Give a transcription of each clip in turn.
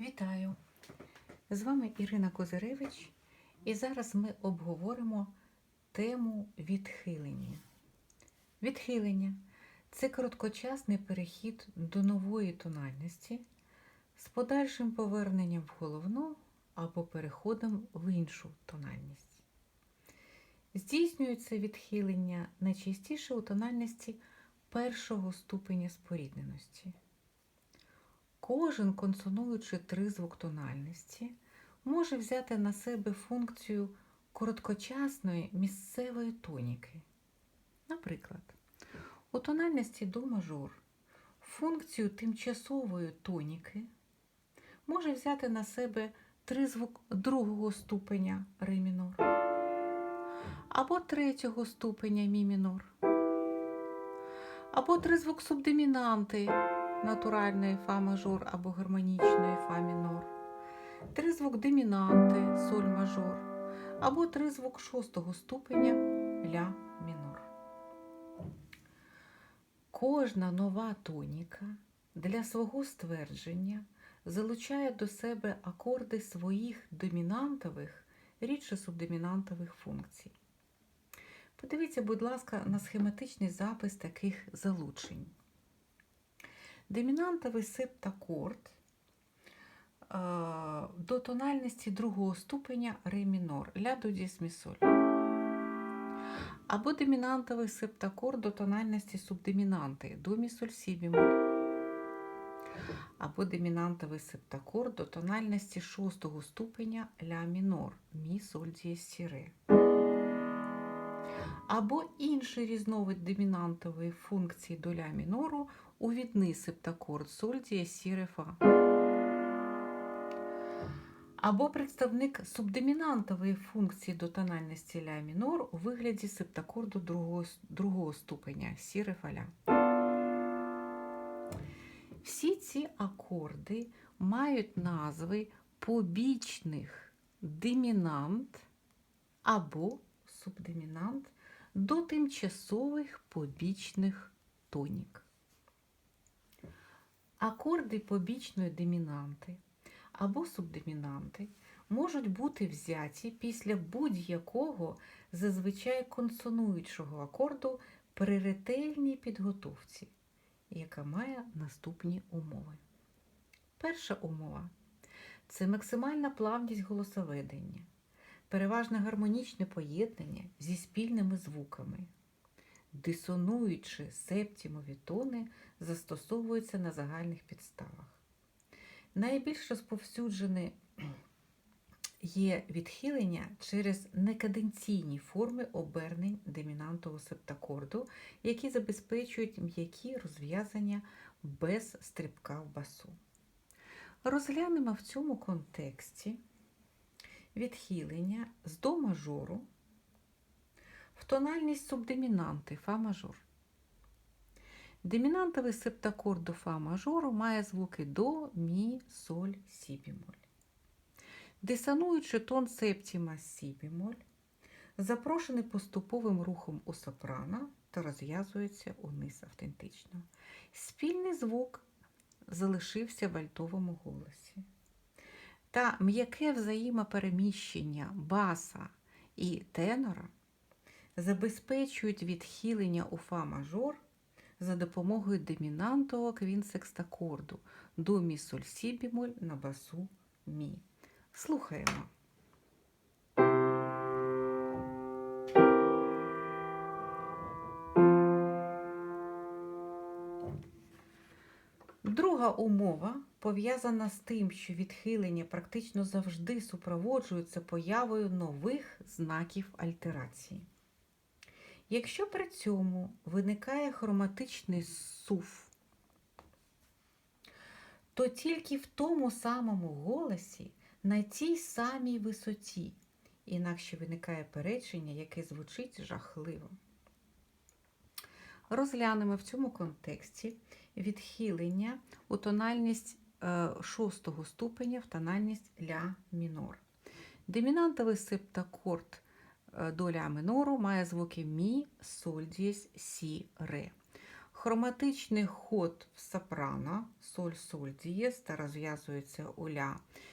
Вітаю! З вами Ірина Козиревич, і зараз ми обговоримо тему відхилення. Відхилення це короткочасний перехід до нової тональності з подальшим поверненням в головну або переходом в іншу тональність. Здійснюється відхилення найчастіше у тональності першого ступеня спорідненості. Кожен консонуючи тризвук тональності може взяти на себе функцію короткочасної місцевої тоніки. Наприклад, у тональності до мажор функцію тимчасової тоніки може взяти на себе тризвук другого ступеня ре мінор або третього ступеня мі мінор, або тризвук субдомінанти натуральної фа мажор або гармонічної фа мінор, тризвук домінанти соль мажор, або тризвук шостого ступеня ля мінор. Кожна нова тоніка для свого ствердження залучає до себе акорди своїх домінантових, рідше субдомінантових функцій. Подивіться, будь ласка, на схематичний запис таких залучень. Домінантовий септакорд е, до тональності другого ступеня ре мінор ля до діс мі соль. Або домінантовий септакорд до тональності субдомінанти до мі соль сі бемоль. Або домінантовий септакорд до тональності шостого ступеня ля мінор мі соль дієс сі. Або інший різновид домінантової функції до ля мінору у септакорд соль фа. Або представник субдомінантової функції до тональності ля мінор у вигляді септакорду другого, другого ступеня сі ре. Всі ці акорди мають назви побічних домінант або субдомінант до тимчасових побічних тонік. Акорди побічної домінанти або субдомінанти можуть бути взяті після будь-якого зазвичай консонуючого акорду при ретельній підготовці, яка має наступні умови. Перша умова це максимальна плавність голосоведення, переважно гармонічне поєднання зі спільними звуками. Дисонуючи септімові тони застосовуються на загальних підставах. Найбільш розповсюджене є відхилення через некаденційні форми обернень домінантового септакорду, які забезпечують м'які розв'язання без стрибка в басу. Розглянемо в цьому контексті відхилення з до мажору в тональність субдомінанти фа мажор. Домінантовий септакорд до фа мажору має звуки до, мі, соль, сі бемоль. Дисонуючи тон септіма сі бемоль, запрошений поступовим рухом у сопрано та розв'язується униз автентично. Спільний звук залишився в альтовому голосі. Та м'яке взаємопереміщення баса і тенора забезпечують відхилення у фа мажор за допомогою домінантового квінсекстакорду до мі соль сі бемоль на басу мі. Слухаємо. Друга умова пов'язана з тим, що відхилення практично завжди супроводжуються появою нових знаків альтерації. Якщо при цьому виникає хроматичний сув, то тільки в тому самому голосі на тій самій висоті, інакше виникає перечення, яке звучить жахливо. Розглянемо в цьому контексті відхилення у тональність е, шостого ступеня в тональність ля мінор. Домінантовий септакорд до ля минору має звуки мі, соль дієс, сі, ре. Хроматичний ход в сопрано, соль, соль, дієс та розв'язується у.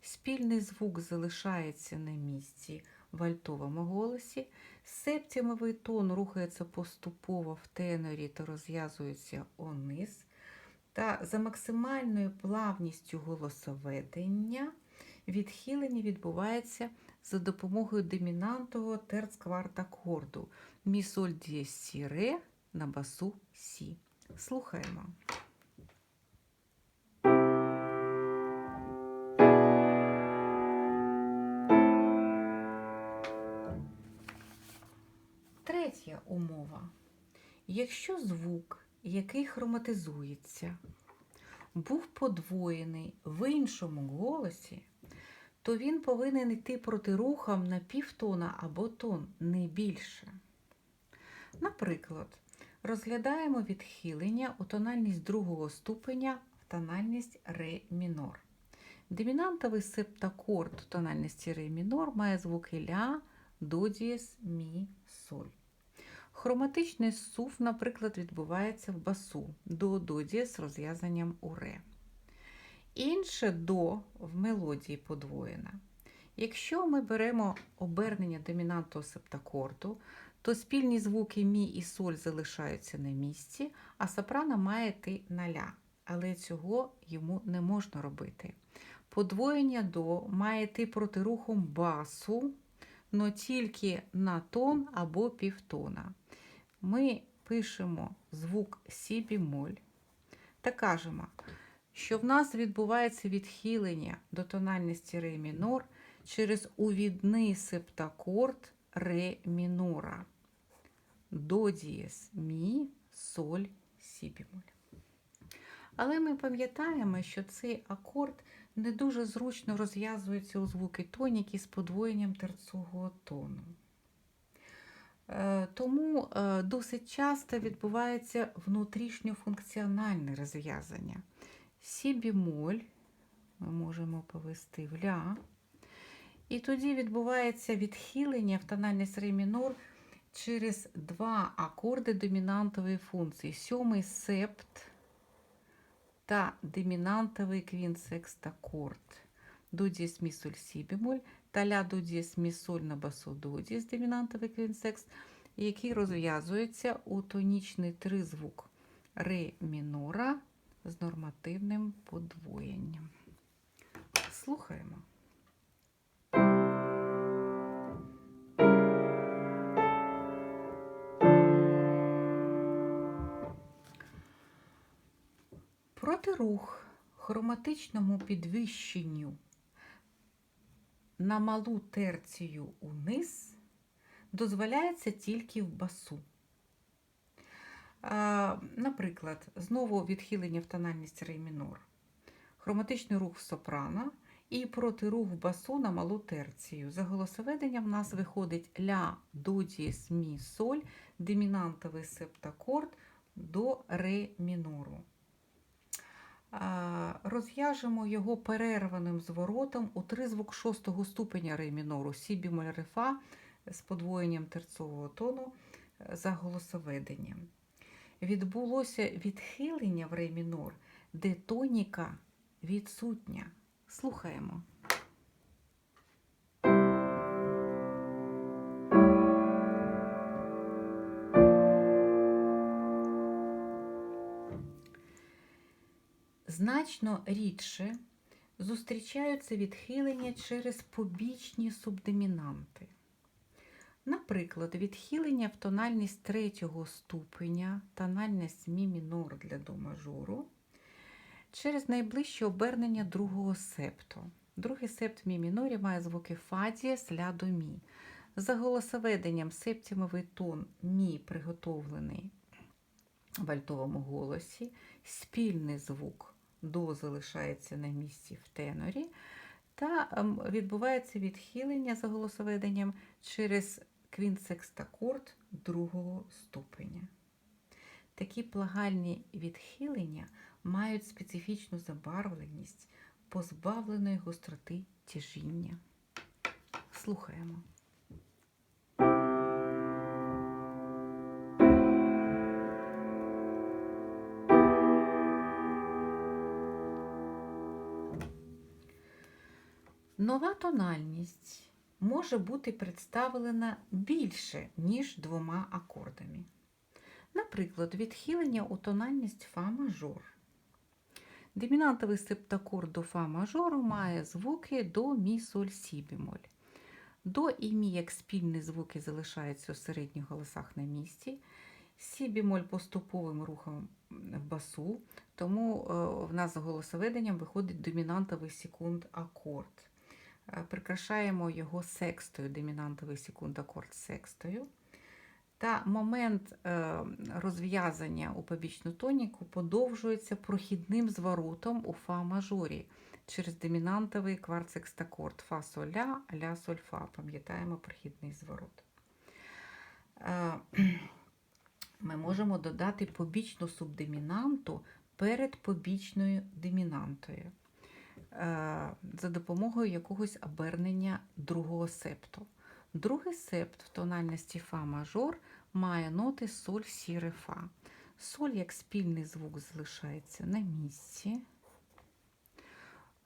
Спільний звук залишається на місці в альтовому голосі. Септімовий тон рухається поступово в тенорі та розв'язується униз. Та за максимальною плавністю голосоведення відхилення відбувається за допомогою домінантового терцкварт акорду мі соль дієс сі ре на басу сі. Слухаємо. Третя умова. Якщо звук, який хроматизується, був подвоєний в іншому голосі, то він повинен йти проти рухам на півтона або тон, не більше. Наприклад, розглядаємо відхилення у тональність другого ступеня в тональність ре мінор. Домінантовий септакорд у тональності ре мінор має звуки ля, до дієс, мі, соль. Хроматичний сув, наприклад, відбувається в басу до до дієс з розв'язанням у ре. Інше до в мелодії подвоєна. Якщо ми беремо обернення домінантного септакорду, то спільні звуки мі і соль залишаються на місці, а сопрано має йти на ля. Але цього йому не можна робити. Подвоєння до має йти проти рухом басу, але тільки на тон або півтона. Ми пишемо звук сі бімоль та кажемо, що в нас відбувається відхилення до тональності ре мінор через увідний септакорд ре мінора. До дієс мі, соль, сі бімоль. Але ми пам'ятаємо, що цей акорд не дуже зручно розв'язується у звуки тоніки з подвоєнням терцового тону. Тому досить часто відбувається внутрішньофункціональне розв'язання. Сі бімоль ми можемо повести в ля. І тоді відбувається відхилення в тональність ре мінор через два акорди домінантової функції: сьомий септ та домінантовий квінсекстакорд. До дієс мі соль сі бемоль та ля до дієс мі соль на басу до дієс домінантовий квінсекст, який розв'язується у тонічний тризвук ре мінора з нормативним подвоєнням. Слухаємо. Протирух хроматичному підвищенню на малу терцію униз дозволяється тільки в басу. Наприклад, знову відхилення в тональність ре мінор, хроматичний рух в сопрано і протирух в басу на малу терцію. За голосоведенням в нас виходить ля, до дієс, мі, соль, домінантовий септакорд до ре мінору. Розв'яжемо його перерваним зворотом у тризвук шостого ступеня ре мінору, сі бімоль ре з подвоєнням терцового тону за голосоведенням. Відбулося відхилення в ре мінор, де тоніка відсутня. Слухаємо. Значно рідше зустрічаються відхилення через побічні субдомінанти. Наприклад, відхилення в тональність третього ступеня, тональність мі мінор для до мажору, через найближче обернення другого септу. Другий септ мі мінорі має звуки фа дієс, ля до мі. За голосоведенням септімовий тон мі приготовлений в альтовому голосі, спільний звук до залишається на місці в тенорі, та відбувається відхилення за голосоведенням через квінсекстакорд другого ступеня. Такі плагальні відхилення мають специфічну забарвленість позбавленої гостроти тяжіння. Слухаємо. Нова тональність може бути представлена більше, ніж двома акордами. Наприклад, відхилення у тональність фа мажор. Домінантовий септакорд до фа мажору має звуки до мі соль сі бемоль. До і мі як спільні звуки залишаються у середніх голосах на місці. Сі бемоль поступовим рухом басу, тому е, в нас за голосоведенням виходить домінантовий секунд акорд. Е, Прикрашаємо його секстою, домінантовий секунд акорд секстою. Та момент е, розв'язання у побічну тоніку подовжується прохідним зворотом у фа мажорі через домінантовий кварцекстакорд фа соль ля, соль фа. Пам'ятаємо прохідний зворот. Е, Ми можемо додати побічну субдомінанту перед побічною домінантою за допомогою якогось обернення другого септу. Другий септ в тональності фа мажор має ноти соль сі ре фа. Соль як спільний звук залишається на місці.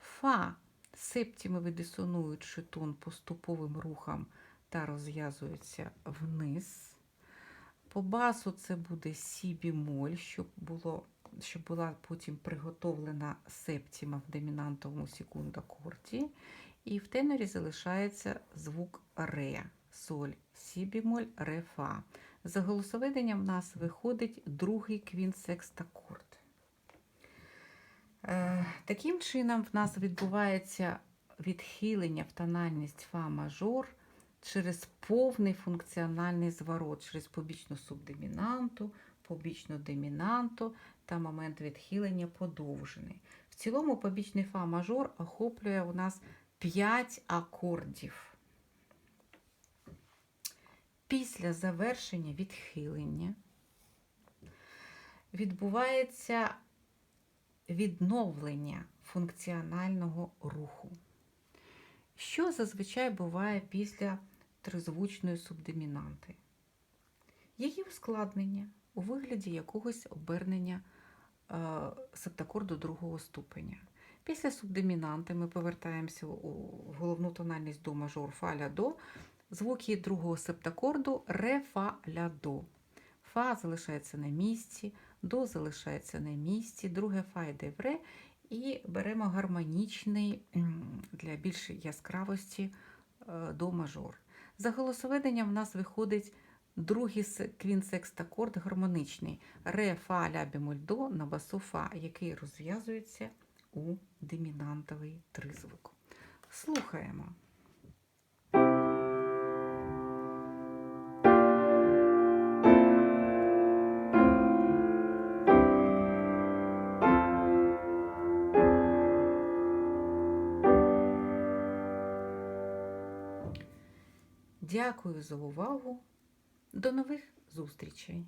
Фа септімовий дисонуючий тон поступовим рухом та розв'язується вниз. По басу це буде сі бімоль, щоб, було, щоб була потім приготовлена септіма в домінантовому секундакорді. І в тенорі залишається звук ре, соль, сі бімоль, ре, фа. За голосоведенням в нас виходить другий квінсекстакорд. Е, таким чином, в нас відбувається відхилення в тональність фа мажор через повний функціональний зворот, через побічну субдомінанту, побічну домінанту та момент відхилення подовжений. В цілому побічний фа мажор охоплює у нас 5 акордів. Після завершення відхилення відбувається відновлення функціонального руху. Що зазвичай буває після тризвучної субдомінанти? Її ускладнення у вигляді якогось обернення е, септакорду другого ступеня. Після субдомінанти ми повертаємося у головну тональність до мажор фа ля до. Звуки другого септакорду ре фа ля до. Фа залишається на місці, до залишається на місці, друге фа йде в ре, і беремо гармонічний для більшої яскравості е, до мажор. За голосоведенням в нас виходить другий квінсекстакорд гармоничний ре фа ля бемоль до на басу фа, який розв'язується у домінантовий тризвук. Слухаємо. Дякую за увагу. До нових зустрічей!